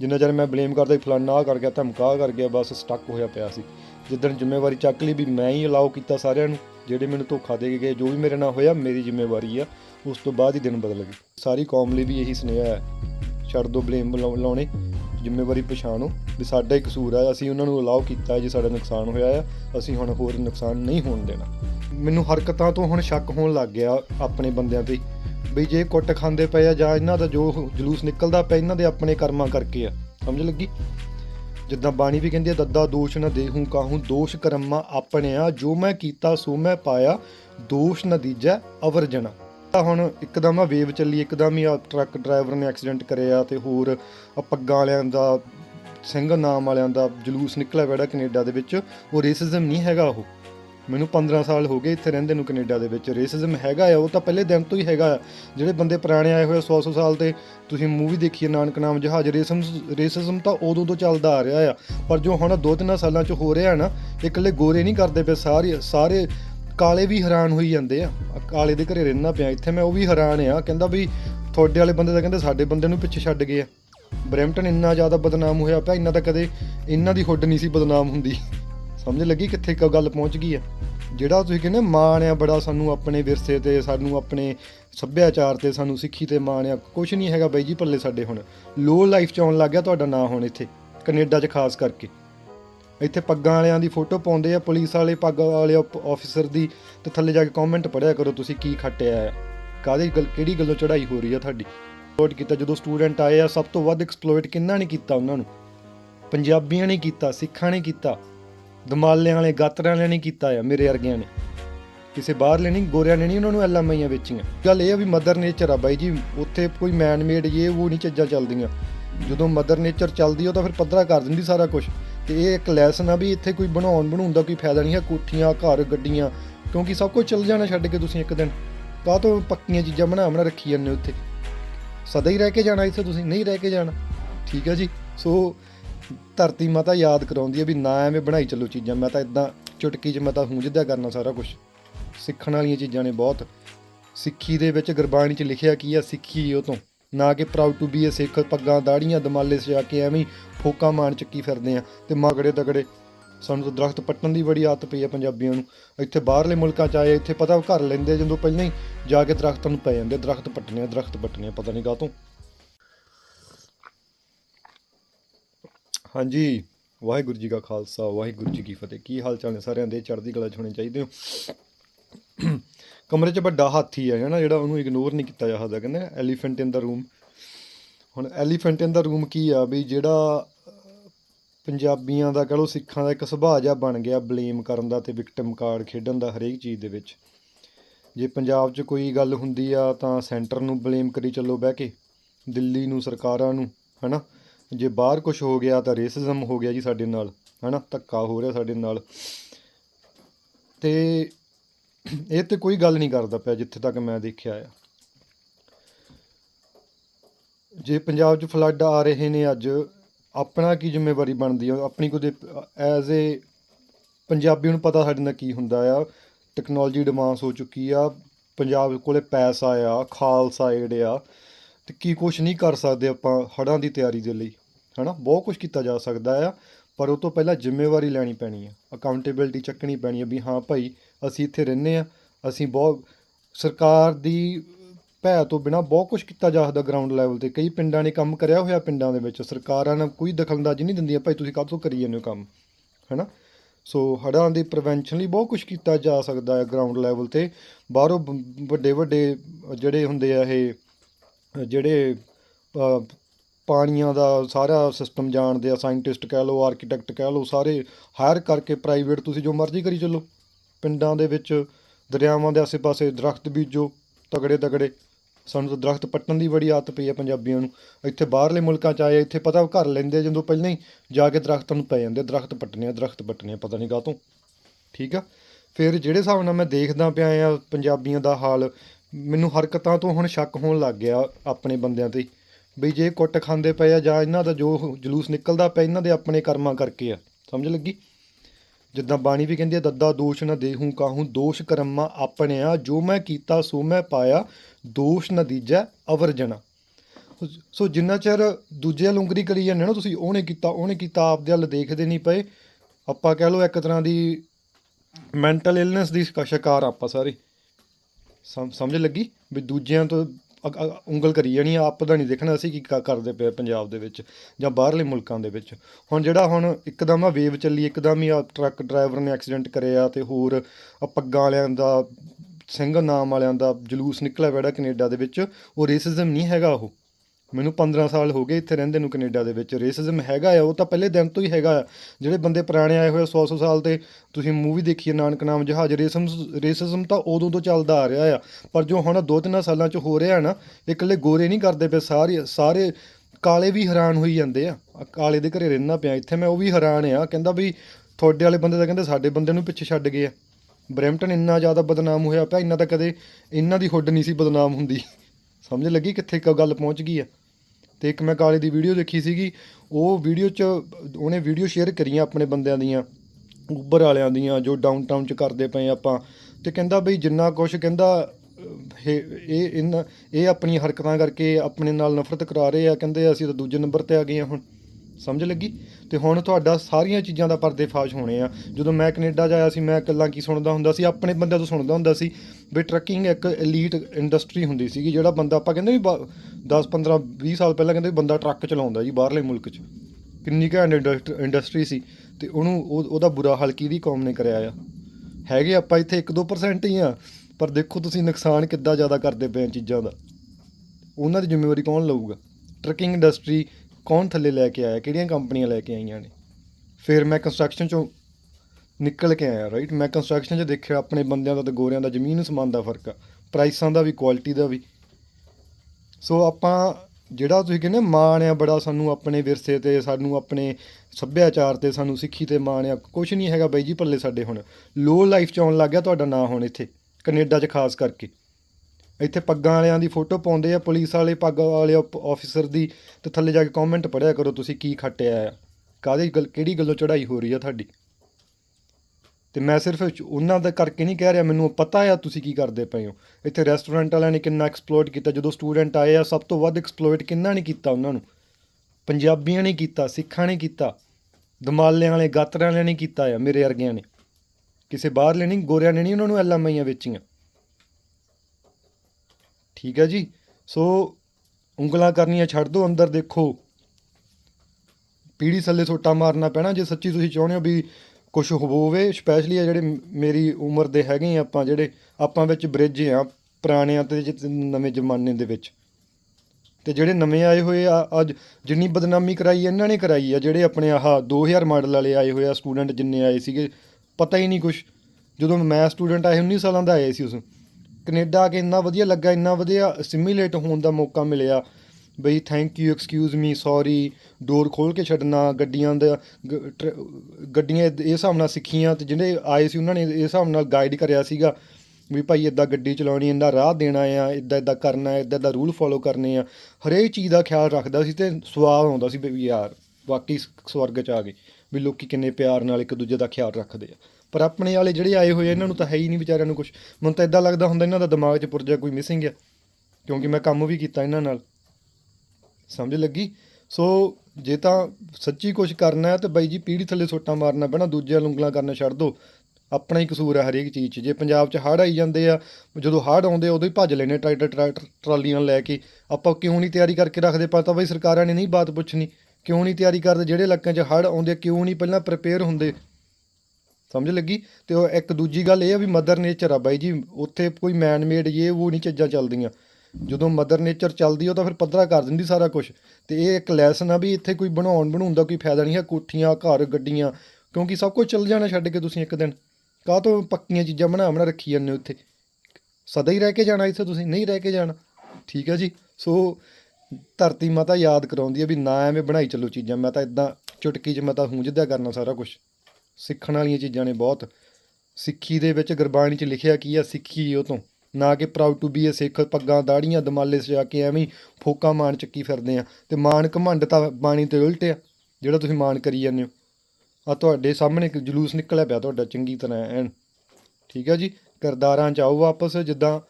ਜਿੰਨਾ ਚਿਰ ਮੈਂ ਬਲੇਮ ਕਰਦਾ ਫਲਾਨਾ ਆਹ ਕਰ ਗਿਆ, ਧਮਕਾ ਕਰ ਗਿਆ, ਬਸ ਸਟਕ ਹੋਇਆ ਪਿਆ ਸੀ। ਜਿੱਦਣ ਜ਼ਿੰਮੇਵਾਰੀ ਚੱਕ ਲਈ ਵੀ ਮੈਂ ਹੀ ਅਲਾਉ ਕੀਤਾ ਸਾਰਿਆਂ ਨੂੰ, ਜਿਹੜੇ ਮੈਨੂੰ ਧੋਖਾ ਦੇ ਕੇ ਗਏ, ਜੋ ਵੀ ਮੇਰੇ ਨਾਲ ਹੋਇਆ, ਮੇਰੀ ਜ਼ਿੰਮੇਵਾਰੀ ਆ, ਉਸ ਤੋਂ ਬਾਅਦ ਹੀ ਦਿਨ ਬਦਲ ਗਏ। ਸਾਰੀ ਕੌਮ ਲਈ ਵੀ ਇਹੀ ਸੁਨੇਹਾ ਹੈ, ਛੱਡ ਦੋ ਬਲੇਮ ਲਾਉਣੇ, ਜ਼ਿੰਮੇਵਾਰੀ ਪਛਾਣੋ, ਵੀ ਸਾਡਾ ਹੀ ਕਸੂਰ ਆ, ਅਸੀਂ ਉਹਨਾਂ ਨੂੰ ਅਲਾਉ ਕੀਤਾ ਜੇ ਸਾਡਾ ਨੁਕਸਾਨ ਹੋਇਆ ਆ, ਅਸੀਂ ਹੁਣ ਹੋਰ ਨੁਕਸਾਨ ਨਹੀਂ ਹੋਣ ਦੇਣਾ। ਮੈਨੂੰ ਹਰਕਤਾਂ ਤੋਂ ਹੁਣ ਸ਼ੱਕ ਹੋਣ ਲੱਗ ਗਿਆ ਆਪਣੇ ਬੰਦਿਆਂ ਤੇ। ਵੀ ਜੇ ਕੁੱਟ ਖਾਂਦੇ ਪਏ ਆ ਜਾਂ ਇਹਨਾਂ ਦਾ ਜੋ ਜਲੂਸ ਨਿਕਲਦਾ ਪਿਆ, ਇਹਨਾਂ ਦੇ ਆਪਣੇ ਕਰਮਾਂ ਕਰਕੇ ਆ। ਸਮਝ ਲੱਗੀ? ਜਿੱਦਾਂ ਬਾਣੀ ਵੀ ਕਹਿੰਦੀ ਆ, ਦੱਦਾ ਦੋਸ਼ ਨਾ ਦੇਹੂੰ ਕਾਹੂੰ, ਦੋਸ਼ ਕਰਮਾਂ ਆਪਣੇ ਆ। ਜੋ ਮੈਂ ਕੀਤਾ, ਸੋ ਮੈਂ ਪਾਇਆ, ਦੋਸ਼ ਨਾ ਦੀਜੈ ਅਵਰ ਤਾਂ ਹੁਣ ਇੱਕਦਮ ਆ ਵੇਵ ਚੱਲੀ, ਇੱਕਦਮ ਹੀ ਆ ਟਰੱਕ ਡਰਾਈਵਰ ਨੇ ਐਕਸੀਡੈਂਟ ਕਰਿਆ ਤੇ ਹੋਰ ਪੱਗਾਂ ਵਾਲਿਆਂ ਦਾ, ਸਿੰਘ ਨਾਮ ਵਾਲਿਆਂ ਦਾ ਜਲੂਸ ਨਿਕਲਿਆ ਜਿਹੜਾ ਕੈਨੇਡਾ ਦੇ ਵਿੱਚ। ਉਹ ਰੇਸਿਜ਼ਮ ਨਹੀਂ ਹੈਗਾ ਉਹ। ਮੈਨੂੰ 15 ਸਾਲ ਹੋ ਗਏ ਇੱਥੇ ਰਹਿੰਦੇ ਨੂੰ ਕੈਨੇਡਾ ਦੇ ਵਿੱਚ। ਰੇਸਿਜ਼ਮ ਹੈਗਾ ਆ, ਉਹ ਤਾਂ ਪਹਿਲੇ ਦਿਨ ਤੋਂ ਹੀ ਹੈਗਾ ਆ। ਜਿਹੜੇ ਬੰਦੇ ਪੁਰਾਣੇ ਆਏ ਹੋਏ 100 100 ਸਾਲ ਤੇ ਤੁਸੀਂ ਮੂਵੀ ਦੇਖੀ ਨਾਨਕ ਨਾਮ ਜਹਾਜ਼ ਰੇਸਮ ਰੇਸਿਜ਼ਮ ਤਾਂ ਉਦੋਂ ਤੋਂ ਚੱਲਦਾ ਆ ਰਿਹਾ ਆ। ਪਰ ਜੋ ਹੁਣ ਦੋ ਤਿੰਨ ਸਾਲਾਂ ਚ ਹੋ ਰਿਹਾ ਨਾ, ਇਕੱਲੇ ਗੋਰੇ ਨਹੀਂ ਕਰਦੇ ਪਏ, ਸਾਰੇ ਸਾਰੇ ਕਾਲੇ ਵੀ ਹੈਰਾਨ ਹੋਈ ਜਾਂਦੇ ਆ। ਕਾਲੇ ਦੇ ਘਰੇ ਰਹਿਣਾ ਪਿਆ, ਇੱਥੇ ਮੈਂ ਉਹ ਵੀ ਹੈਰਾਨ ਆ, ਕਹਿੰਦਾ ਵੀ ਤੁਹਾਡੇ ਵਾਲੇ ਬੰਦੇ ਤਾਂ ਕਹਿੰਦੇ ਸਾਡੇ ਬੰਦੇ ਨੂੰ ਪਿੱਛੇ ਛੱਡ ਗਏ ਆ। ਬਰੈਂਪਟਨ ਇੰਨਾ ਜ਼ਿਆਦਾ ਬਦਨਾਮ ਹੋਇਆ ਪਿਆ, ਇੰਨਾ ਤਾਂ ਕਦੇ ਇਹਨਾਂ ਦੀ ਹੁੱਡ ਨਹੀਂ ਸੀ ਬਦਨਾਮ ਹੁੰਦੀ। ਸਮਝ ਲੱਗੀ ਕਿੱਥੇ ਕ ਗੱਲ ਪਹੁੰਚ ਗਈ ਆ? ਜਿਹੜਾ ਤੁਸੀਂ ਕਹਿੰਦੇ ਮਾਣ ਆ ਬੜਾ ਸਾਨੂੰ ਆਪਣੇ ਵਿਰਸੇ ਤੇ, ਸਾਨੂੰ ਆਪਣੇ ਸੱਭਿਆਚਾਰ ਤੇ, ਸਾਨੂੰ ਸਿੱਖੀ ਤੇ ਮਾਣ ਆ ਕੁਝ ਨਹੀਂ ਹੈਗਾ ਬਾਈ ਜੀ ਪੱਲੇ ਸਾਡੇ ਹੁਣ। ਲੋ ਲਾਈਫ ਚ ਆਉਣ ਲੱਗ ਗਿਆ ਤੁਹਾਡਾ ਨਾਂ ਹੁਣ ਇੱਥੇ, ਕੈਨੇਡਾ 'ਚ ਖਾਸ ਕਰਕੇ। ਇੱਥੇ ਪੱਗਾਂ ਵਾਲਿਆਂ ਦੀ ਫੋਟੋ ਪਾਉਂਦੇ ਆ, ਪੁਲਿਸ ਵਾਲੇ, ਪੱਗ ਵਾਲੇ ਆਫੀਸਰ ਦੀ, ਤੇ ਥੱਲੇ ਜਾ ਕੇ ਕਮੈਂਟ ਪੜਿਆ ਕਰੋ ਤੁਸੀਂ ਕੀ ਖੱਟਿਆ ਆ। ਕਾਹਦੀ ਗੱਲ, ਕਿਹੜੀ ਗੱਲੋਂ ਚੜਾਈ ਹੋ ਰਹੀ ਆ ਤੁਹਾਡੀ? ਐਕਸਪਲੋਇਟ ਕੀਤਾ, ਜਦੋਂ ਸਟੂਡੈਂਟ ਆਏ ਆ, ਸਭ ਤੋਂ ਵੱਧ ਐਕਸਪਲੋਇਟ ਕਿੰਨਾ ਨੇ ਕੀਤਾ ਉਹਨਾਂ ਨੂੰ? ਪੰਜਾਬੀਆਂ ਨੇ ਕੀਤਾ, ਸਿੱਖਾਂ ਨੇ ਕੀਤਾ। ਦਮਾਲਿਆਂ ਵਾਲੇ ਗਾਤਰਿਆਂ ਵਾਲਿਆਂ ਨੇ ਕੀਤਾ ਆ, ਮੇਰੇ ਵਰਗਿਆਂ ਨੇ। ਕਿਸੇ ਬਾਹਰਲੇ ਨਹੀਂ, ਗੋਰਿਆਂ ਨੇ ਨਹੀਂ ਉਹਨਾਂ ਨੂੰ ਐਲਐਮਆਈਆਂ ਵੇਚੀਆਂ। ਗੱਲ ਇਹ ਆ ਵੀ ਮਦਰ ਨੇਚਰ ਆ ਬਾਈ ਜੀ, ਉੱਥੇ ਕੋਈ ਮੈਨ ਮੇਡ ਇਹ ਉਹ ਨਹੀਂ ਚੀਜ਼ਾਂ ਚੱਲਦੀਆਂ। ਜਦੋਂ ਮਦਰ ਨੇਚਰ ਚੱਲਦੀ ਉਹ ਤਾਂ ਫਿਰ ਪੱਧਰਾ ਕਰ ਦਿੰਦੀ ਸਾਰਾ ਕੁਝ ਤੇ ਇਹ ਇੱਕ ਲੈਸਨ ਆ ਵੀ ਇੱਥੇ ਕੋਈ ਬਣਾਉਣ ਬਣਾਉਣ ਦਾ ਕੋਈ ਫਾਇਦਾ ਨਹੀਂ ਹੈ ਕੋਠੀਆਂ, ਘਰ, ਗੱਡੀਆਂ, ਕਿਉਂਕਿ ਸਭ ਕੁਝ ਚੱਲ ਜਾਣਾ ਛੱਡ ਕੇ ਤੁਸੀਂ ਇੱਕ ਦਿਨ। ਕਾਹ ਤੋਂ ਪੱਕੀਆਂ ਚੀਜ਼ਾਂ ਬਣਾ ਬਣਾ ਰੱਖੀ ਜਾਂਦੇ ਹੋ ਉੱਥੇ? ਸਦਾ ਹੀ ਰਹਿ ਕੇ ਜਾਣਾ ਇੱਥੇ ਤੁਸੀਂ, ਨਹੀਂ ਰਹਿ ਕੇ ਜਾਣਾ। ਠੀਕ ਹੈ ਜੀ। ਸੋ ਧਰਤੀ ਮਾਤਾ ਯਾਦ ਕਰਾਉਂਦੀ ਹੈ ਵੀ ਨਾ ਐਵੇਂ ਬਣਾਈ ਚੱਲੋ ਚੀਜ਼ਾਂ। ਮੈਂ ਤਾਂ ਇਦਾਂ ਚੁਟਕੀ 'ਚ ਮੈਂ ਤਾਂ ਹੂੰਜਦਾ ਕਰਨਾ ਸਾਰਾ ਕੁਝ ਸਿੱਖਣ ਵਾਲੀਆਂ ਚੀਜ਼ਾਂ ਨੇ ਬਹੁਤ। ਸਿੱਖੀ ਦੇ ਵਿੱਚ ਗੁਰਬਾਣੀ 'ਚ ਲਿਖਿਆ ਕੀ ਆ, ਸਿੱਖੀ ਉਹ ਤੋਂ। ਨਾ ਕਿ proud to be a Sikh, ਪੱਗਾਂ ਦਾੜੀਆਂ ਦਮਾਲੇ ਸਜਾ ਕੇ ਐਵੇਂ ਹੀ ਫੋਕਾ ਮਾਣ ਚੱਕੀ ਫਿਰਦੇ ਆ ਤੇ ਮਾਗੜੇ ਤਗੜੇ। ਸਾਨੂੰ ਤਾਂ ਦਰਖਤ ਪੱਟਣ ਦੀ ਬੜੀ ਆਦਤ ਪਈ ਆ ਪੰਜਾਬੀਆਂ ਨੂੰ। ਇੱਥੇ ਬਾਹਰਲੇ ਮੁਲਕਾਂ 'ਚ ਆਏ, ਇੱਥੇ ਪਤਾ ਘਰ ਲੈਂਦੇ ਜਦੋਂ ਪਹਿਲਾਂ ਹੀ ਜਾ ਕੇ ਦਰਖਤਾਂ ਨੂੰ ਪੈ ਜਾਂਦੇ ਦਰਖਤ ਪੱਟਣੇ ਆ, ਦਰਖਤ ਪੱਟਣੇ ਆ, ਪਤਾ ਨਹੀਂ ਕਾਹ ਤੋਂ ਹਾਂਜੀ, ਵਾਹਿਗੁਰੂ ਜੀ ਕਾ ਖਾਲਸਾ, ਵਾਹਿਗੁਰੂ ਜੀ ਕੀ ਫਤਿਹ। ਕੀ ਹਾਲ ਚਾਲ ਨੇ ਸਾਰਿਆਂ ਦੇ? ਚੜ੍ਹਦੀ ਕਲਾ 'ਚ ਹੋਣੇ ਚਾਹੀਦੇ ਹੋ? ਕਮਰੇ 'ਚ ਵੱਡਾ ਹਾਥੀ ਆ ਨਾ ਜਿਹੜਾ ਉਹਨੂੰ ਇਗਨੋਰ ਨਹੀਂ ਕੀਤਾ ਜਾ ਸਕਦਾ ਕਹਿੰਦੇ ਐਲੀਫੈਂਟ ਇਨ ਦਾ ਰੂਮ ਹੁਣ ਐਲੀਫੈਂਟ ਇਨ ਦਾ ਰੂਮ ਕੀ ਆ ਵੀ ਜਿਹੜਾ ਪੰਜਾਬੀਆਂ ਦਾ, ਕਹ ਲਓ, ਸਿੱਖਾਂ ਦਾ ਇੱਕ ਸੁਭਾਅ ਜਿਹਾ ਬਣ ਗਿਆ ਬਲੇਮ ਕਰਨ ਦਾ ਤੇ ਵਿਕਟਮ ਕਾਰਡ ਖੇਡਣ ਦਾ ਹਰੇਕ ਚੀਜ਼ ਦੇ ਵਿੱਚ। ਜੇ ਪੰਜਾਬ 'ਚ ਕੋਈ ਗੱਲ ਹੁੰਦੀ ਆ ਤਾਂ ਸੈਂਟਰ ਨੂੰ ਬਲੇਮ ਕਰੀ ਚੱਲੋ ਬਹਿ ਕੇ, ਦਿੱਲੀ ਨੂੰ, ਸਰਕਾਰਾਂ ਨੂੰ, ਹਨਾ। ਜੇ ਬਾਹਰ ਕੁਝ ਹੋ ਗਿਆ ਤਾਂ ਰੇਸਿਜ਼ਮ ਹੋ ਗਿਆ ਜੀ ਸਾਡੇ ਨਾਲ, ਹਨਾ, ਧੱਕਾ ਹੋ ਰਿਹਾ ਸਾਡੇ ਨਾਲ। ਤੇ ਇਹ ਤੇ ਕੋਈ ਗੱਲ ਨਹੀਂ ਕਰਦਾ ਪਿਆ ਜਿੱਥੇ ਤੱਕ ਮੈਂ ਦੇਖਿਆ ਆ। ਜੇ ਪੰਜਾਬ 'ਚ ਫਲੱਡ ਆ ਰਹੇ ਨੇ ਅੱਜ, ਆਪਣਾ ਕੀ ਜ਼ਿੰਮੇਵਾਰੀ ਬਣਦੀ ਆ? ਆਪਣੀ ਕੋਈ ਐਜ਼ ਏ ਪੰਜਾਬੀ ਨੂੰ ਪਤਾ ਸਾਡੇ ਨਾਲ ਕੀ ਹੁੰਦਾ ਆ। ਟੈਕਨੋਲੋਜੀ ਐਡਵਾਂਸ ਹੋ ਚੁੱਕੀ ਆ। ਪੰਜਾਬ ਕੋਲੇ ਪੈਸਾ ਆ, ਖਾਲਸਾ ਏਡ ਆ। ਤੇ ਕੀ ਕੁਛ ਨਹੀਂ ਕਰ ਸਕਦੇ ਆਪਾਂ ਹੜ੍ਹਾਂ ਦੀ ਤਿਆਰੀ ਦੇ ਲਈ। ਹਨਾ? ਬਹੁਤ ਕੁਝ ਕੀਤਾ ਜਾ ਸਕਦਾ ਆ, ਪਰ ਉਹ ਤੋਂ ਪਹਿਲਾਂ ਜ਼ਿੰਮੇਵਾਰੀ ਲੈਣੀ ਪੈਣੀ ਆ। ਅਕਾਊਂਟੇਬਿਲਟੀ ਚੱਕਣੀ ਪੈਣੀ ਆ ਵੀ ਹਾਂ ਭਾਈ, ਅਸੀਂ ਇੱਥੇ ਰਹਿੰਦੇ ਆ, ਅਸੀਂ ਬਹੁਤ, ਸਰਕਾਰ ਦੀ ਭੈ ਤੋਂ ਬਿਨਾ ਬਹੁਤ ਕੁਝ ਕੀਤਾ ਜਾ ਸਕਦਾ ਗਰਾਊਂਡ ਲੈਵਲ ਤੇ। ਕਈ ਪਿੰਡਾਂ ਨੇ ਕੰਮ ਕਰਿਆ ਹੋਇਆ ਪਿੰਡਾਂ ਦੇ ਵਿੱਚ, ਸਰਕਾਰਾਂ ਨਾਲ ਕੋਈ ਦਖਲਅੰਦਾਜ਼ੀ ਨਹੀਂ ਦਿੰਦੀਆਂ, ਭਾਈ ਤੁਸੀਂ ਕਾਹਤੋਂ ਕਰੀ ਜਾਂਦੇ ਹੋ ਕੰਮ, ਹੈਨਾ? ਸੋ ਹੜ੍ਹਾਂ ਦੀ ਪ੍ਰੀਵੈਂਸ਼ਨ ਲਈ ਬਹੁਤ ਕੁਝ ਕੀਤਾ ਜਾ ਸਕਦਾ ਹੈ ਗਰਾਊਂਡ ਲੈਵਲ ਤੇ। ਬਾਹਰੋਂ ਵੱਡੇ ਵੱਡੇ ਜਿਹੜੇ ਹੁੰਦੇ ਆ ਇਹ, ਜਿਹੜੇ ਪਾਣੀਆਂ ਦਾ ਸਾਰਾ ਸਿਸਟਮ ਜਾਣਦੇ ਆ ਸਾਇੰਟਿਸਟ ਕਹਿ ਲਓ ਆਰਕੀਟੈਕਟ ਕਹਿ ਲਓ, ਸਾਰੇ ਹਾਇਰ ਕਰਕੇ ਪ੍ਰਾਈਵੇਟ ਤੁਸੀਂ ਜੋ ਮਰਜ਼ੀ ਕਰੀ ਚੱਲੋ। ਪਿੰਡਾਂ ਦੇ ਵਿੱਚ, ਦਰਿਆਵਾਂ ਦੇ ਆਸੇ-ਪਾਸੇ ਦਰਖਤ ਬੀਜੋ ਤਗੜੇ ਤਗੜੇ ਸਾਨੂੰ ਤਾਂ ਦਰਖਤ ਪੱਟਣ ਦੀ ਬੜੀ ਆਦਤ ਪਈ ਹੈ ਪੰਜਾਬੀਆਂ ਨੂੰ। ਇੱਥੇ ਬਾਹਰਲੇ ਮੁਲਕਾਂ 'ਚ ਆਏ, ਇੱਥੇ ਪਤਾ ਘਰ ਲੈਂਦੇ ਆ ਜਦੋਂ ਪਹਿਲਾਂ ਹੀ ਜਾ ਕੇ ਦਰਖਤਾਂ ਨੂੰ ਪੈ ਜਾਂਦੇ ਦਰਖਤ ਪੱਟਣੇ ਆ, ਦਰਖਤ ਪੱਟਣੇ ਆ, ਪਤਾ ਨਹੀਂ ਕਾਹਤੋਂ। ਠੀਕ ਆ? ਫਿਰ ਜਿਹੜੇ ਹਿਸਾਬ ਨਾਲ ਮੈਂ ਦੇਖਦਾ ਪਿਆ ਆ ਪੰਜਾਬੀਆਂ ਦਾ ਹਾਲ, ਮੈਨੂੰ ਹਰਕਤਾਂ ਤੋਂ ਹੁਣ ਸ਼ੱਕ ਹੋਣ ਲੱਗ ਗਿਆ ਆਪਣੇ ਬੰਦਿਆਂ ਤੇ ਵੀ ਜੇ ਕੁੱਟ ਖਾਂਦੇ ਪਏ ਆ ਜਾਂ ਇਹਨਾਂ ਦਾ ਜੋ ਜਲੂਸ ਨਿਕਲਦਾ ਪਿਆ, ਇਹਨਾਂ ਦੇ ਆਪਣੇ ਕਰਮਾਂ ਕਰਕੇ ਆ। ਸਮਝ ਲੱਗੀ? ਜਿੱਦਾਂ ਬਾਣੀ ਵੀ ਕਹਿੰਦੀ ਆ, ਦੱਦਾ ਦੋਸ਼ ਨਾ ਦੇਹੂੰ ਕਾਹੂੰ, ਦੋਸ਼ ਕਰਮਾਂ ਆਪਣੇ ਆ, ਜੋ ਮੈਂ ਕੀਤਾ ਸੋ ਮੈਂ ਪਾਇਆ, ਦੋਸ਼ ਨਾ ਦੀਜੈ ਅਵਰ ਜਣਾ ਸੋ ਜਿੰਨਾ ਚਿਰ ਦੂਜੇ ਵੱਲ ਉਂਗਲੀ ਕਰੀ ਜਾਂਦੇ ਨਾ ਤੁਸੀਂ, ਉਹਨੇ ਕੀਤਾ ਉਹਨੇ ਕੀਤਾ, ਆਪਦੇ ਵੱਲ ਦੇਖਦੇ ਨਹੀਂ ਪਏ। ਆਪਾਂ ਕਹਿ ਲਓ ਇੱਕ ਤਰ੍ਹਾਂ ਦੀ ਮੈਂਟਲ ਇਲਨੈਸ ਦੀ ਸ਼ਿਕਾਰ ਆ ਆਪਾਂ ਸਾਰੇ। ਸਮ- ਸਮਝ ਲੱਗੀ? ਵੀ ਦੂਜਿਆਂ ਤੋਂ ਅਗ- ਅਗ- ਉਂਗਲ ਕਰੀ ਜਾਣੀ ਆ, ਆਪ ਦਾ ਨਹੀਂ ਦੇਖਣਾ ਅਸੀਂ ਕੀ ਕ- ਕਰਦੇ ਪਏ ਪੰਜਾਬ ਦੇ ਵਿੱਚ ਜਾਂ ਬਾਹਰਲੇ ਮੁਲਕਾਂ ਦੇ ਵਿੱਚ। ਹੁਣ ਜਿਹੜਾ ਹੁਣ ਇੱਕਦਮ ਆ ਵੇਵ ਚੱਲੀ ਇੱਕਦਮ ਹੀ ਆ ਟਰੱਕ ਡਰਾਈਵਰ ਨੇ ਐਕਸੀਡੈਂਟ ਕਰਿਆ ਤੇ ਹੋਰ ਆ ਪੱਗਾਂ ਵਾਲਿਆਂ ਦਾ ਸਿੰਘ ਨਾਮ ਵਾਲਿਆਂ ਦਾ ਜਲੂਸ ਨਿਕਲਿਆ ਬੜਾ ਕੈਨੇਡਾ ਦੇ ਵਿੱਚ ਉਹ ਰੇਸਿਜ਼ਮ ਨਹੀਂ ਹੈਗਾ ਉਹ। ਮੈਨੂੰ 15 ਸਾਲ ਹੋ ਗਏ ਇੱਥੇ ਰਹਿੰਦੇ ਨੂੰ ਕੈਨੇਡਾ ਦੇ ਵਿੱਚ। ਰੇਸਿਜ਼ਮ ਹੈਗਾ ਆ, ਉਹ ਤਾਂ ਪਹਿਲੇ ਦਿਨ ਤੋਂ ਹੀ ਹੈਗਾ ਆ। ਜਿਹੜੇ ਬੰਦੇ ਪੁਰਾਣੇ ਆਏ ਹੋਏ 100 100 ਸਾਲ ਤੇ, ਤੁਸੀਂ ਮੂਵੀ ਦੇਖੀ ਹੈ ਨਾਨਕ ਨਾਮ ਜਹਾਜ਼ ਰੇਸਮ ਰੇਸਿਜ਼ਮ ਤਾਂ ਉਦੋਂ ਤੋਂ ਚੱਲਦਾ ਆ ਰਿਹਾ ਆ। ਪਰ ਜੋ ਹੁਣ ਦੋ ਤਿੰਨ ਸਾਲਾਂ ਚ ਹੋ ਰਿਹਾ ਨਾ ਇਹ ਇਕੱਲੇ ਗੋਰੇ ਨਹੀਂ ਕਰਦੇ ਪਏ, ਸਾਰੇ ਸਾਰੇ ਕਾਲੇ ਵੀ ਹੈਰਾਨ ਹੋਈ ਜਾਂਦੇ ਆ। ਕਾਲੇ ਦੇ ਘਰੇ ਰਹਿਣਾ ਪਿਆ, ਇੱਥੇ ਮੈਂ ਉਹ ਵੀ ਹੈਰਾਨ ਆ, ਕਹਿੰਦਾ ਵੀ ਤੁਹਾਡੇ ਵਾਲੇ ਬੰਦੇ ਤਾਂ ਕਹਿੰਦੇ ਸਾਡੇ ਬੰਦੇ ਨੂੰ ਪਿੱਛੇ ਛੱਡ ਗਏ ਆ। ਬਰੈਂਪਟਨ ਇੰਨਾ ਜ਼ਿਆਦਾ ਬਦਨਾਮ ਹੋਇਆ ਪਿਆ, ਇੰਨਾ ਤਾਂ ਕਦੇ ਇਹਨਾਂ ਦੀ ਹੁੱਡ ਨਹੀਂ ਸੀ ਬਦਨਾਮ ਹੁੰਦੀ। ਸਮਝ ਲੱਗੀ ਕਿੱਥੇ ਕ ਗੱਲ ਪਹੁੰਚ ਗਈ ਆ? ਤੇ ਇੱਕ ਮੈਂ ਕਾਲੇ ਦੀ ਵੀਡੀਓ ਦੇਖੀ ਸੀਗੀ ਉਹ ਵੀਡੀਓ 'ਚ ਉਹਨੇ ਵੀਡੀਓ ਸ਼ੇਅਰ ਕਰੀਆਂ ਆਪਣੇ ਬੰਦਿਆਂ ਦੀਆਂ ਉਬਰ ਵਾਲਿਆਂ ਦੀਆਂ ਜੋ ਡਾਊਨਟਾਊਨ 'ਚ ਕਰਦੇ ਪਏ ਆਪਾਂ ਤੇ ਕਹਿੰਦਾ ਬਈ ਜਿੰਨਾ ਕੁਛ ਕਹਿੰਦਾ ਅਹ, ਇਹ ਇਹ ਇਹਨਾਂ ਇਹ ਆਪਣੀਆਂ ਹਰਕਤਾਂ ਕਰਕੇ ਆਪਣੇ ਨਾਲ ਨਫ਼ਰਤ ਕਰਾ ਰਹੇ ਆ ਕਹਿੰਦੇ ਅਸੀਂ ਤਾਂ ਦੂਜੇ ਨੰਬਰ ਤੇ ਆ ਗਏ ਹਾਂ ਹੁਣ। ਸਮਝ ਲੱਗੀ? ਤੇ ਹੁਣ ਤੁਹਾਡਾ ਸਾਰੀਆਂ ਚੀਜ਼ਾਂ ਦਾ ਪਰਦੇਫਾਸ਼ ਹੋਣੇ ਆ। ਜਦੋਂ ਮੈਂ ਕੈਨੇਡਾ ਜਾਇਆ ਸੀ, ਮੈਂ ਇਕੱਲਾ ਕੀ ਸੁਣਦਾ ਹੁੰਦਾ ਸੀ? ਆਪਣੇ ਬੰਦਿਆਂ ਤੋਂ ਸੁਣਦਾ ਹੁੰਦਾ ਸੀ ਵੀ ਟਰੱਕਿੰਗ ਇੱਕ ਐਲੀਟ ਇੰਡਸਟਰੀ ਹੁੰਦੀ ਸੀਗੀ, ਜਿਹੜਾ ਬੰਦਾ ਆਪਾਂ ਕਹਿੰਦੇ ਵੀ 10 15 20 ਸਾਲ ਪਹਿਲਾਂ ਕਹਿੰਦੇ ਵੀ ਬੰਦਾ ਟਰੱਕ ਚਲਾਉਂਦਾ ਜੀ, ਬਾਹਰਲੇ ਮੁਲਕ 'ਚ। ਕਿੰਨੀ ਘੈਂਟ ਇੰਡਸਟਰੀ ਸੀ। ਤੇ ਉਹਨੂੰ ਉਹ- ਉਹਦਾ ਬੁਰਾ ਹਾਲ ਕਿਹਦੀ ਕੌਮ ਨੇ ਕਰਿਆ ਆ? ਹੈਗੇ ਆਪਾਂ ਇੱਥੇ 1-2% ਹੀ ਆ, ਪਰ ਦੇਖੋ ਤੁਸੀਂ ਨੁਕਸਾਨ ਕਿੱਦਾਂ ਜ਼ਿਆਦਾ ਕਰਦੇ ਪਏ ਆ ਚੀਜ਼ਾਂ ਦਾ। ਉਹਨਾਂ ਦੀ ਜ਼ਿੰਮੇਵਾਰੀ ਕੌਣ ਲਊਗਾ? ਟਰੱਕਿੰਗ ਇੰਡਸਟਰੀ ਕੌਣ ਥੱਲੇ ਲੈ ਕੇ ਆਇਆ, ਕਿਹੜੀਆਂ ਕੰਪਨੀਆਂ ਲੈ ਕੇ ਆਈਆਂ ਨੇ? ਫਿਰ ਮੈਂ ਕੰਸਟਰਕਸ਼ਨ ਚੋਂ ਨਿਕਲ ਕੇ ਆਇਆ ਰਾਈਟ ਮੈਂ ਕੰਸਟਰਕਸ਼ਨ 'ਚ ਦੇਖਿਆ, ਆਪਣੇ ਬੰਦਿਆਂ ਦਾ ਤੇ ਗੋਰਿਆਂ ਦਾ ਜ਼ਮੀਨ ਸਮਾਨ ਦਾ ਫ਼ਰਕ ਆ ਪ੍ਰਾਈਸਾਂ ਦਾ ਵੀ ਕੁਆਲਿਟੀ ਦਾ ਵੀ। ਸੋ ਆਪਾਂ, ਜਿਹੜਾ ਤੁਸੀਂ ਕਹਿੰਦੇ ਮਾਣ ਆ ਬੜਾ ਸਾਨੂੰ ਆਪਣੇ ਵਿਰਸੇ ਤੇ, ਸਾਨੂੰ ਆਪਣੇ ਸੱਭਿਆਚਾਰ ਤੇ, ਸਾਨੂੰ ਸਿੱਖੀ ਤੇ ਮਾਣ ਆ ਕੁਝ ਨਹੀਂ ਹੈਗਾ ਬਾਈ ਜੀ ਪੱਲੇ ਸਾਡੇ ਹੁਣ। ਲੋ ਲਾਈਫ ਚ ਆਉਣ ਲੱਗ ਗਿਆ ਤੁਹਾਡਾ ਨਾਂ ਹੁਣ ਇੱਥੇ, ਕੈਨੇਡਾ 'ਚ ਖਾਸ ਕਰਕੇ। ਇੱਥੇ ਪੱਗਾਂ ਵਾਲਿਆਂ ਦੀ ਫੋਟੋ ਪਾਉਂਦੇ ਆ, ਪੁਲਿਸ ਵਾਲੇ, ਪੱਗ ਵਾਲੇ ਆਫੀਸਰ ਦੀ, ਤੇ ਥੱਲੇ ਜਾ ਕੇ ਕਮੈਂਟ ਪੜਿਆ ਕਰੋ ਤੁਸੀਂ ਕੀ ਖੱਟਿਆ ਆ। ਕਾਹਦੀ ਗੱਲ, ਕਿਹੜੀ ਗੱਲੋਂ ਚੜ੍ਹਾਈ ਹੋ ਰਹੀ ਆ ਤੁਹਾਡੀ? ਤੇ ਮੈਂ ਸਿਰਫ ਉਹਨਾਂ ਦਾ ਕਰਕੇ ਨਹੀਂ ਕਹਿ ਰਿਹਾ, ਮੈਨੂੰ ਪਤਾ ਆ ਤੁਸੀਂ ਕੀ ਕਰਦੇ ਪਏ ਹੋ। ਇੱਥੇ ਰੈਸਟੋਰੈਂਟ ਵਾਲਿਆਂ ਨੇ ਕਿੰਨਾ ਐਕਸਪਲੋਇਟ ਕੀਤਾ, ਜਦੋਂ ਸਟੂਡੈਂਟ ਆਏ ਆ, ਸਭ ਤੋਂ ਵੱਧ ਐਕਸਪਲੋਇਟ ਕਿੰਨਾ ਨਹੀਂ ਕੀਤਾ ਉਹਨਾਂ ਨੂੰ? ਪੰਜਾਬੀਆਂ ਨੇ ਕੀਤਾ, ਸਿੱਖਾਂ ਨੇ ਕੀਤਾ, ਦਮਾਲਿਆਂ ਵਾਲੇ ਗਾਤਰਿਆਂ ਵਾਲਿਆਂ ਨੇ ਕੀਤਾ ਆ, ਮੇਰੇ ਵਰਗਿਆਂ ਨੇ। ਕਿਸੇ ਬਾਹਰਲੇ ਨਹੀਂ, ਗੋਰਿਆਂ ਨੇ ਨਹੀਂ ਉਹਨਾਂ ਨੂੰ ਐਲਐਮਆਈਆਂ ਵੇਚੀਆਂ। ਠੀਕ ਹੈ ਜੀ। ਸੋ ਉਂਗਲਾਂ ਕਰਨੀਆਂ ਛੱਡ ਦਿਓ, ਅੰਦਰ ਦੇਖੋ। ਪੀੜੀ ਥੱਲੇ ਸੋਟਾ ਮਾਰਨਾ ਪੈਣਾ, ਜੇ ਸੱਚੀ ਤੁਸੀਂ ਚਾਹੁੰਦੇ ਹੋ ਵੀ ਕੁਝ ਹੋਵੇ ਸਪੈਸ਼ਲੀ ਆ ਜਿਹੜੇ ਮੇਰੀ ਉਮਰ ਦੇ ਹੈਗੇ ਆਪਾਂ, ਜਿਹੜੇ ਆਪਾਂ ਵਿੱਚ ਬ੍ਰਿਜ ਆ, ਪੁਰਾਣਿਆਂ ਤੇ ਜ- ਨਵੇਂ ਜ਼ਮਾਨੇ ਦੇ ਵਿੱਚ। ਤੇ ਜਿਹੜੇ ਨਵੇਂ ਆਏ ਹੋਏ ਆ, ਅੱਜ ਜਿੰਨੀ ਬਦਨਾਮੀ ਕਰਾਈ, ਇਹਨਾਂ ਨੇ ਕਰਾਈ ਆ, ਜਿਹੜੇ ਆਪਣੇ ਆਹ 2000 ਮਾਡਲ ਵਾਲੇ ਆਏ ਹੋਏ ਆ ਸਟੂਡੈਂਟ ਜਿੰਨੇ ਆਏ ਸੀਗੇ, ਪਤਾ ਹੀ ਨਹੀਂ ਕੁਝ ਜਦੋਂ ਮੈਂ ਸਟੂਡੈਂਟ ਆਏ 19 ਸਾਲਾਂ ਦਾ ਆਇਆ ਸੀ ਉਸ ਕੈਨੇਡਾ ਆ ਕੇ ਇੰਨਾ ਵਧੀਆ ਲੱਗਾ, ਇੰਨਾ ਵਧੀਆ ਸਿਮੂਲੇਟ ਹੋਣ ਦਾ ਮੌਕਾ ਮਿਲਿਆ। ਬਈ thank you excuse me sorry door ਖੋਲ ਕੇ ਛੱਡਣਾ, ਗੱਡੀਆਂ ਦਾ, ਗ- ਟਰ- ਗੱਡੀਆਂ ਇਹ ਹਿਸਾਬ ਨਾਲ ਸਿੱਖੀਆਂ ਤੇ ਜਿਹੜੇ ਆਏ ਸੀ ਉਹਨਾਂ ਨੇ ਇਸ ਹਿਸਾਬ ਨਾਲ ਗਾਈਡ ਕਰਿਆ ਸੀਗਾ ਵੀ ਭਾਈ ਇਦਾਂ ਗੱਡੀ ਚਲਾਉਣੀ ਇੰਦਾ ਰਾਹ ਦੇਣਾ ਆ ਇਦਾਂ ਇਦਾਂ ਕਰਨਾ ਹੈ ਇਦਾਂ ਦਾ ਰੂਲ ਫੋਲੋ ਕਰਨੇ ਆ। ਹਰੇਕ ਚੀਜ਼ ਦਾ ਖਿਆਲ ਰੱਖਦਾ ਸੀ ਤੇ ਸਵਾਦ ਆਉਂਦਾ ਸੀ ਵੀ ਯਾਰ, ਵਾਕਈ ਸਵਰਗ ਚ ਆ ਗਏ, ਵੀ ਲੋਕੀ ਕਿੰਨੇ ਪਿਆਰ ਨਾਲ ਇੱਕ ਦੂਜੇ ਦਾ ਖਿਆਲ ਰੱਖਦੇ ਆ। ਪਰ ਆਪਣੇ ਵਾਲੇ ਜਿਹੜੇ ਆਏ ਹੋਏ ਇਹਨਾਂ ਨੂੰ ਤਾਂ ਹੈ ਹੀ ਨਹੀਂ ਵਿਚਾਰਿਆਂ ਨੂੰ ਕੁਝ ਮੈਨੂੰ ਤਾਂ ਇਦਾਂ ਲੱਗਦਾ ਹੁੰਦਾ, ਇਹਨਾਂ ਦਾ ਦਿਮਾਗ 'ਚ ਪੁਰਜਾ ਕੋਈ ਮਿਸਿੰਗ ਆ। ਕਿਉਂਕਿ ਮੈਂ ਕੰਮ ਵੀ ਕੀਤਾ ਇਹਨਾਂ ਨਾਲ। ਸਮਝ ਲੱਗੀ? ਸੋ ਜੇ ਤਾਂ ਸੱਚੀ ਕੁਝ ਕਰਨਾ ਹੈ, ਤੇ ਬਾਈ ਜੀ ਪੀੜੀ ਥੱਲੇ ਸੋਟਾਂ ਮਾਰਨਾ ਪੈਣਾ, ਦੂਜਿਆਂ ਨੂੰ ਉਂਗਲਾਂ ਕਰਨਾ ਛੱਡ ਦਿਓ ਆਪਣਾ ਹੀ ਕਸੂਰ ਹੈ ਹਰੇਕ ਚੀਜ਼ 'ਚ। ਜੇ ਪੰਜਾਬ 'ਚ ਹੜ੍ਹ ਆਈ ਜਾਂਦੇ ਆ, ਜਦੋਂ ਹੜ੍ਹ ਆਉਂਦੇ ਉਦੋਂ ਹੀ ਭੱਜ ਲੈਨੇ ਟਰੈਕਟਰ ਟਰੈਕਟਰ, ਟਰਾਲੀਆਂ ਲੈ ਕੇ। ਆਪਾਂ ਕਿਉਂ ਨਹੀਂ ਤਿਆਰੀ ਕਰਕੇ ਰੱਖਦੇ? ਪਤਾ ਬਈ ਸਰਕਾਰਾਂ ਨੇ ਨਹੀਂ ਬਾਤ ਪੁੱਛਣੀ। ਕਿਉਂ ਨਹੀਂ ਤਿਆਰੀ ਕਰਦੇ? ਜਿਹੜੇ ਇਲਾਕਿਆਂ 'ਚ ਹੜ੍ਹ ਆਉਂਦੇ ਕਿਉਂ ਨਹੀਂ ਪਹਿਲਾਂ ਪ੍ਰਪੇਅਰ ਹੁੰਦੇ? ਸਮਝ ਲੱਗੀ? ਤੇ ਉਹ ਇੱਕ ਦੂਜੀ ਗੱਲ ਇਹ ਆ ਵੀ ਮਦਰ ਨੇਚਰ ਆ ਬਾਈ ਜੀ, ਉੱਥੇ ਕੋਈ ਮੈਨ ਮੇਡ ਇਹ ਉਹ ਨਹੀਂ ਚੀਜ਼ਾਂ ਚੱਲਦੀਆਂ। ਜਦੋਂ ਮਦਰ ਨੇਚਰ ਚੱਲਦੀ ਉਹ ਤਾਂ ਫਿਰ ਪੱਧਰਾ ਕਰ ਦਿੰਦੀ ਸਾਰਾ ਕੁਝ ਤੇ ਇਹ ਇੱਕ ਲੈਸਨ ਆ ਵੀ ਇੱਥੇ ਕੋਈ ਬਣਾਉਣ ਬਣਾਉਣ ਦਾ ਕੋਈ ਫਾਇਦਾ ਨਹੀਂ ਹੈ ਕੋਠੀਆਂ, ਘਰ, ਗੱਡੀਆਂ, ਕਿਉਂਕਿ ਸਭ ਕੁਝ ਚੱਲ ਜਾਣਾ ਛੱਡ ਕੇ ਤੁਸੀਂ ਇੱਕ ਦਿਨ। ਕਾਹ ਤੋਂ ਪੱਕੀਆਂ ਚੀਜ਼ਾਂ ਬਣਾ ਬਣਾ ਰੱਖੀ ਜਾਂਦੇ ਹੋ ਉੱਥੇ? ਸਦਾ ਹੀ ਰਹਿ ਕੇ ਜਾਣਾ ਇੱਥੇ ਤੁਸੀਂ, ਨਹੀਂ ਰਹਿ ਕੇ ਜਾਣਾ। ਠੀਕ ਹੈ ਜੀ? ਸੋ ਧਰਤੀ ਮਾਤਾ ਯਾਦ ਕਰਾਉਂਦੀ ਹੈ ਵੀ ਨਾ ਐਵੇਂ ਬਣਾਈ ਚੱਲੋ ਚੀਜ਼ਾਂ, ਮੈਂ ਤਾਂ ਇਦਾਂ ਚੁਟਕੀ 'ਚ ਮੈਂ ਤਾਂ ਹੂੰਜਦਿਆ ਕਰਨਾ ਸਾਰਾ ਕੁਝ ਸਿੱਖਣ ਵਾਲੀਆਂ ਚੀਜ਼ਾਂ ਨੇ ਬਹੁਤ। ਸਿੱਖੀ ਦੇ ਵਿੱਚ ਗੁਰਬਾਣੀ 'ਚ ਲਿਖਿਆ ਕੀ ਆ, ਸਿੱਖੀ ਉਹ ਤੋਂ। ਨਾ ਕਿ proud to be a Sikh, ਪੱਗਾਂ ਦਾੜੀਆਂ ਦਮਾਲੇ ਸਜਾ ਕੇ ਐਵੇਂ ਹੀ ਫੋਕਾ ਮਾਣ ਚੱਕੀ ਫਿਰਦੇ ਆ। ਤੇ ਮਾਣ ਘਮੰਡ ਤਾਂ ਬਾਣੀ ਤੇ ਉਲਟ ਆ, ਜਿਹੜਾ ਤੁਸੀਂ ਮਾਣ ਕਰੀ ਜਾਂਦੇ ਹੋ। ਆ ਤੁਹਾਡੇ ਸਾਹਮਣੇ ਇੱਕ ਜਲੂਸ ਨਿਕਲਿਆ ਪਿਆ ਤੁਹਾਡਾ, ਚੰਗੀ ਤਰ੍ਹਾਂ ਐਨ। ਠੀਕ ਹੈ ਜੀ? ਕਿਰਦਾਰਾਂ ਚ ਆਓ ਵਾਪਸ, ਜਿੱਦਾਂ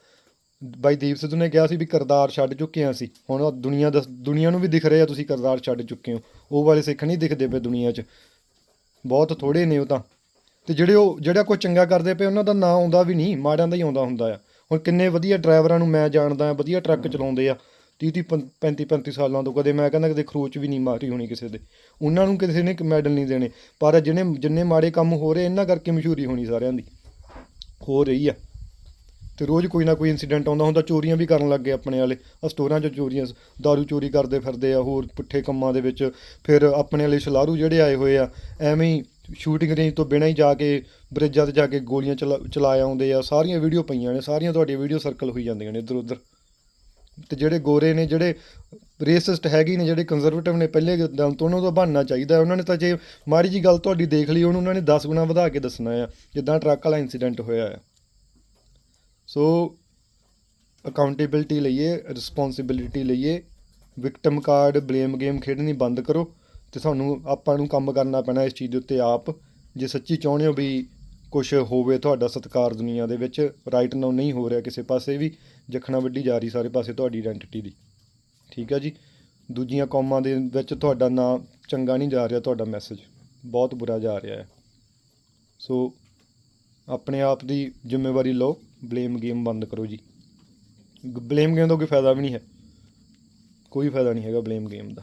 ਬਾਈ ਦੀਪ ਸਿੱਧੂ ਨੇ ਕਿਹਾ ਸੀ ਵੀ ਕਰਦਾਰ ਛੱਡ ਚੁੱਕੇ ਹਾਂ ਅਸੀਂ। ਹੁਣ ਦੁਨੀਆ ਦੱਸ, ਦੁਨੀਆ ਨੂੰ ਵੀ ਦਿਖ ਰਿਹਾ ਤੁਸੀਂ ਕਰਤਾਰ ਛੱਡ ਚੁੱਕੇ ਹੋ। ਉਹ ਵਾਲੇ ਸਿੱਖ ਨਹੀਂ ਦਿਖਦੇ ਪਏ ਦੁਨੀਆ 'ਚ। ਬਹੁਤ ਥੋੜੇ ਨੇ ਉਹ ਤਾਂ। ਤੇ ਜਿਹੜੇ ਉਹ, ਜਿਹੜਾ ਕੋਈ ਚੰਗਾ ਕਰਦੇ ਪਏ, ਉਹਨਾਂ ਦਾ ਨਾਂ ਆਉਂਦਾ ਵੀ ਨਹੀਂ, ਮਾੜਿਆਂ ਦਾ ਹੀ ਆਉਂਦਾ ਹੁੰਦਾ ਆ। ਹੁਣ ਕਿੰਨੇ ਵਧੀਆ ਡਰਾਈਵਰਾਂ ਨੂੰ ਮੈਂ ਜਾਣਦਾ ਆ, ਵਧੀਆ ਟਰੱਕ ਚਲਾਉਂਦੇ ਆ 30 30 35 35 ਸਾਲਾਂ ਤੋਂ ਕਦੇ ਮੈਂ ਕਹਿੰਦਾ ਕਦੇ ਖਰੋਚ ਵੀ ਨਹੀਂ ਮਾਰੀ ਹੋਣੀ ਕਿਸੇ ਦੇ। ਉਹਨਾਂ ਨੂੰ ਕਿਸੇ ਨੇ ਮੈਡਲ ਨਹੀਂ ਦੇਣੇ। ਪਰ ਜਿਹਨੇ, ਜਿੰਨੇ ਮਾੜੇ ਕੰਮ ਹੋ ਰਹੇ, ਇਹਨਾਂ ਕਰਕੇ ਮਸ਼ਹੂਰੀ ਹੋਣੀ ਸਾਰਿਆਂ ਦੀ। ਹੋ ਰਹੀ ਆ। ਤੇ ਰੋਜ਼ ਕੋਈ ਨਾ ਕੋਈ ਇਨਸੀਡੈਂਟ ਆਉਂਦਾ ਹੁੰਦਾ, ਚੋਰੀਆਂ ਵੀ ਕਰਨ ਲੱਗ ਗਏ ਆਪਣੇ ਵਾਲੇ ਆ ਸਟੋਰਾਂ 'ਚ ਚੋਰੀਆਂ, ਦਾਰੂ ਚੋਰੀ ਕਰਦੇ ਫਿਰਦੇ ਆ, ਹੋਰ ਪੁੱਠੇ ਕੰਮਾਂ ਦੇ ਵਿੱਚ, ਫਿਰ ਆਪਣੇ ਵਾਲੇ ਸ਼ਲਾਰੂ ਜਿਹੜੇ ਆਏ ਹੋਏ ਆ, ਐਵੇਂ ਹੀ ਸ਼ੂਟਿੰਗ ਰੇਂਜ ਤੋਂ ਬਿਨਾਂ ਹੀ ਜਾ ਕੇ, ਬ੍ਰਿਜਾਂ ਤੇ ਜਾ ਕੇ ਗੋਲੀਆਂ ਚਲਾ ਚਲਾ ਆਉਂਦੇ ਆ, ਸਾਰੀਆਂ ਵੀਡੀਓ ਪਈਆਂ ਨੇ, ਸਾਰੀਆਂ ਤੁਹਾਡੀਆਂ ਵੀਡੀਓ ਸਰਕਲ ਹੋਈ ਜਾਂਦੀਆਂ ਨੇ ਇੱਧਰ ਉੱਧਰ। ਤੇ ਜਿਹੜੇ ਗੋਰੇ ਨੇ, ਜਿਹੜੇ ਰੇਸਿਸਟ ਹੈਗੇ ਨੇ, ਜਿਹੜੇ ਕੰਜ਼ਰਵੇਟਿਵ ਨੇ, ਪਹਿਲੇ ਦਿਨ ਤੋਂ ਉਹਨਾਂ ਦਾ ਬਣਨਾ ਚਾਹੀਦਾ, ਉਹਨਾਂ ਨੇ ਤਾਂ ਜੇ ਮਾੜੀ ਜੀ ਗੱਲ ਤੁਹਾਡੀ ਦੇਖ ਲਈ, ਉਹਨੂੰ ਉਹਨਾਂ ਨੇ 10 ਗੁਣਾ ਵਧਾ ਕੇ ਦੱਸਣਾ ਆ, ਜਿੱਦਾਂ ਟਰੱਕ ਵਾਲਾ ਇਨਸੀਡੈਂਟ ਹੋਇਆ ਆ। ਸੋ ਅਕਾਊਂਟੇਬਿਲਟੀ ਲਈਏ ਰਿਸਪੌਂਸਿਬਿਲਿਟੀ ਲਈਏ ਵਿਕਟਮ ਕਾਰਡ ਬਲੇਮ ਗੇਮ ਖੇਡਣੀ ਬੰਦ ਕਰੋ ਤੇ ਤੁਹਾਨੂੰ ਆਪਾਂ ਨੂੰ ਕੰਮ ਕਰਨਾ ਪੈਣਾ ਇਸ ਚੀਜ਼ ਦੇ ਉੱਤੇ ਆਪ। ਜੇ ਸੱਚੀ ਚਾਹੁੰਦੇ ਹੋ ਵੀ ਕੁਝ ਹੋਵੇ ਤੁਹਾਡਾ ਸਤਿਕਾਰ ਦੁਨੀਆ ਦੇ ਵਿੱਚ ਰਾਈਟ ਨਾਓ ਨਹੀਂ ਹੋ ਰਿਹਾ ਕਿਸੇ ਪਾਸੇ ਵੀ, ਜਖਣਾ ਵੱਡੀ ਜਾ ਰਹੀ ਸਾਰੇ ਪਾਸੇ ਤੁਹਾਡੀ ਆਇਡੈਂਟੀਟੀ ਦੀ। ਠੀਕ ਹੈ ਜੀ? ਦੂਜੀਆਂ ਕੌਮਾਂ ਦੇ ਵਿੱਚ ਤੁਹਾਡਾ ਨਾਂ ਚੰਗਾ ਨਹੀਂ ਜਾ ਰਿਹਾ ਤੁਹਾਡਾ ਮੈਸੇਜ ਬਹੁਤ ਬੁਰਾ ਜਾ ਰਿਹਾ ਹੈ। ਸੋ ਆਪਣੇ ਆਪ ਦੀ ਜ਼ਿੰਮੇਵਾਰੀ ਲਓ। ਬਲੇਮ ਗੇਮ ਬੰਦ ਕਰੋ ਜੀ। ਬਲੇਮ ਗੇਮ ਦਾ ਕੋਈ ਫਾਇਦਾ ਵੀ ਨਹੀਂ ਹੈ। ਕੋਈ ਫਾਇਦਾ ਨਹੀਂ ਹੈਗਾ ਬਲੇਮ ਗੇਮ ਦਾ।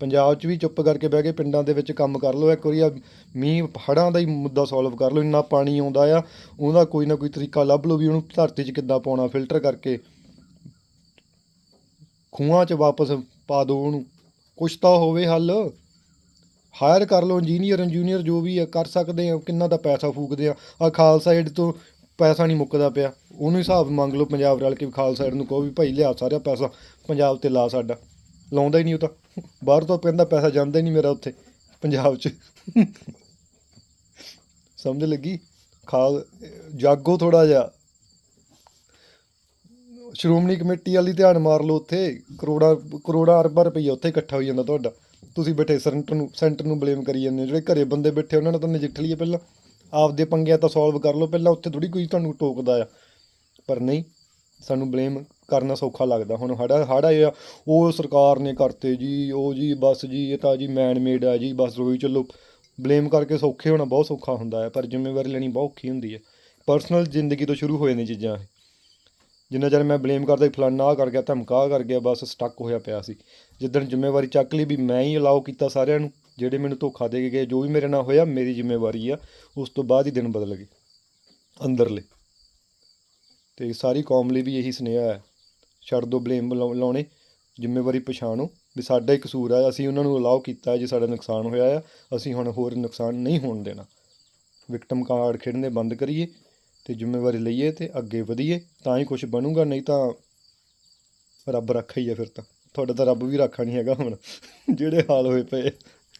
ਪੰਜਾਬ 'ਚ ਵੀ ਚੁੱਪ ਕਰਕੇ ਬਹਿ ਕੇ ਪਿੰਡਾਂ ਦੇ ਵਿੱਚ ਕੰਮ ਕਰ ਲਓ। ਇੱਕ ਵਾਰੀ ਆ ਮੀਂਹ ਹੜ੍ਹਾਂ ਦਾ ਹੀ ਮੁੱਦਾ ਸੋਲਵ ਕਰ ਲਓ। ਇੰਨਾ ਪਾਣੀ ਆਉਂਦਾ ਆ, ਉਹਦਾ ਕੋਈ ਨਾ ਕੋਈ ਤਰੀਕਾ ਲੱਭ ਲਓ ਵੀ ਉਹਨੂੰ ਧਰਤੀ 'ਚ ਕਿੱਦਾਂ ਪਾਉਣਾ ਫਿਲਟਰ ਕਰਕੇ ਖੂਹਾਂ 'ਚ ਵਾਪਸ ਪਾ ਦਿਓ ਉਹਨੂੰ। ਕੁਛ ਤਾਂ ਹੋਵੇ ਹੱਲ। ਹਾਇਰ ਕਰ ਲਓ ਇੰਜੀਨੀਅਰ ਇੰਜੀਨੀਅਰ ਜੋ ਵੀ ਆ, ਕਰ ਸਕਦੇ ਆ। ਕਿੰਨਾ ਦਾ ਪੈਸਾ ਫੂਕਦੇ ਆ। ਆ ਖਾਲਸਾ ਏਡ ਤੋਂ ਪੈਸਾ ਨਹੀਂ ਮੁੱਕਦਾ ਪਿਆ। ਉਹਨੂੰ ਹਿਸਾਬ ਮੰਗ ਲਓ ਪੰਜਾਬ ਰਲ ਕੇ ਵੀ ਖਾਲਸਾ ਨੂੰ ਕਹੋ ਵੀ ਭਾਈ ਲਿਆ ਸਾਰਾ ਪੈਸਾ, ਪੰਜਾਬ ਤੇ ਲਾ ਸਾਡਾ। ਲਾਉਂਦਾ ਹੀ ਨਹੀਂ ਉਹ ਤਾਂ। ਬਾਹਰ ਤੋਂ ਪੈਂਦਾ ਪੈਸਾ ਜਾਂਦਾ ਹੀ ਨਹੀਂ ਮੇਰਾ ਉੱਥੇ, ਪੰਜਾਬ 'ਚ। ਸਮਝ ਲੱਗੀ? ਖਾਲ, ਜਾਗੋ ਥੋੜਾ ਜਿਹਾ। ਸ਼੍ਰੋਮਣੀ ਕਮੇਟੀ ਵਾਲੀ ਧਿਆਨ ਮਾਰ ਲਓ ਉੱਥੇ। ਕਰੋੜਾਂ ਕਰੋੜਾਂ ਅਰਬਾਂ ਰੁਪਈਆ ਉੱਥੇ ਇਕੱਠਾ ਹੋ ਜਾਂਦਾ ਤੁਹਾਡਾ। ਤੁਸੀਂ ਬੈਠੇ ਸੈਂਟਰ ਨੂੰ ਸੈਂਟਰ ਨੂੰ ਬਲੇਮ ਕਰੀ ਜਾਂਦੇ ਹੋ। ਜਿਹੜੇ ਘਰੇ ਬੰਦੇ ਬੈਠੇ, ਉਹਨਾਂ ਨਾਲ ਤਾਂ ਨਜਿੱਠ ਲਈਏ ਪਹਿਲਾਂ। ਆਪਦੇ ਪੰਗਿਆਂ ਤਾਂ ਸੋਲਵ ਕਰ ਲਓ, ਪਹਿਲਾਂ ਉੱਥੇ ਥੋੜੀ ਕੋਈ ਤੁਹਾਨੂੰ ਟੋਕਦਾ ਆ। ਪਰ ਨਹੀਂ, ਸਾਨੂੰ ਬਲੇਮ ਕਰਨਾ ਸੌਖਾ ਲੱਗਦਾ। ਹੁਣ ਹੜਾ ਹੜ ਇਹ ਆ, ਉਹ ਸਰਕਾਰ ਨੇ ਕਰਤੇ ਜੀ, ਉਹ ਜੀ, ਬਸ ਜੀ, ਇਹ ਤਾਂ ਜੀ ਮੈਨ ਮੇਡ ਆ ਜੀ, ਬਸ ਰੋਈ ਚੱਲੋ। ਬਲੇਮ ਕਰਕੇ ਸੌਖੇ ਹੋਣਾ ਬਹੁਤ ਸੌਖਾ ਹੁੰਦਾ ਹੈ, ਪਰ ਜ਼ਿੰਮੇਵਾਰੀ ਲੈਣੀ ਬਹੁਤ ਔਖੀ ਹੁੰਦੀ ਹੈ। ਪਰਸਨਲ ਜ਼ਿੰਦਗੀ ਤੋਂ ਸ਼ੁਰੂ ਹੋ ਜਾਂਦੀਆਂ ਚੀਜ਼ਾਂ ਇਹ। ਜਿੰਨਾ ਚਿਰ ਮੈਂ ਬਲੇਮ ਕਰਦਾ ਫਲਾਨਾ ਆਹ ਕਰ ਗਿਆ, ਧਮਕਾ ਕਰ ਗਿਆ, ਬਸ ਸਟਕ ਹੋਇਆ ਪਿਆ ਸੀ। ਜਿੱਦਣ ਜ਼ਿੰਮੇਵਾਰੀ ਚੱਕ ਲਈ ਵੀ ਮੈਂ ਹੀ ਅਲਾਉ ਕੀਤਾ ਸਾਰਿਆਂ ਨੂੰ ਜਿਹੜੇ ਮੈਨੂੰ ਧੋਖਾ ਦੇ ਕੇ ਗਏ, ਜੋ ਵੀ ਮੇਰੇ ਨਾਲ ਹੋਇਆ, ਮੇਰੀ ਜ਼ਿੰਮੇਵਾਰੀ ਆ। ਉਸ ਤੋਂ ਬਾਅਦ ਹੀ ਦਿਨ ਬਦਲ ਗਏ, ਅੰਦਰਲੇ। ਤੇ ਸਾਰੀ ਕੌਮ ਲਈ ਵੀ ਇਹੀ ਸੁਨੇਹਾ ਹੈ। ਛੱਡ ਦੋ ਬਲੇਮ ਲਾਉਣੇ, ਜ਼ਿੰਮੇਵਾਰੀ ਪਛਾਣੋ। ਵੀ ਸਾਡਾ ਹੀ ਕਸੂਰ ਆ, ਅਸੀਂ ਉਹਨਾਂ ਨੂੰ ਅਲਾਉ ਕੀਤਾ ਜੇ ਸਾਡਾ ਨੁਕਸਾਨ ਹੋਇਆ ਆ, ਅਸੀਂ ਹੁਣ ਹੋਰ ਨੁਕਸਾਨ ਨਹੀਂ ਹੋਣ ਦੇਣਾ। ਵਿਕਟਮ ਕਾਰਡ ਖੇਡਣੇ ਬੰਦ ਕਰੀਏ ਤੇ ਜ਼ਿੰਮੇਵਾਰੀ ਲਈਏ ਤੇ ਅੱਗੇ ਵਧੀਏ, ਤਾਂ ਹੀ ਕੁਝ ਬਣੂਗਾ, ਨਹੀਂ ਤਾਂ ਰੱਬ ਰੱਖਾ ਹੀ ਆ ਫਿਰ ਤਾਂ। ਤੁਹਾਡਾ ਤਾਂ ਰੱਬ ਵੀ ਰੱਖਾ ਨਹੀਂ ਹੈਗਾ ਹੁਣ, ਜਿਹੜੇ ਹਾਲ ਹੋਏ ਪਏ।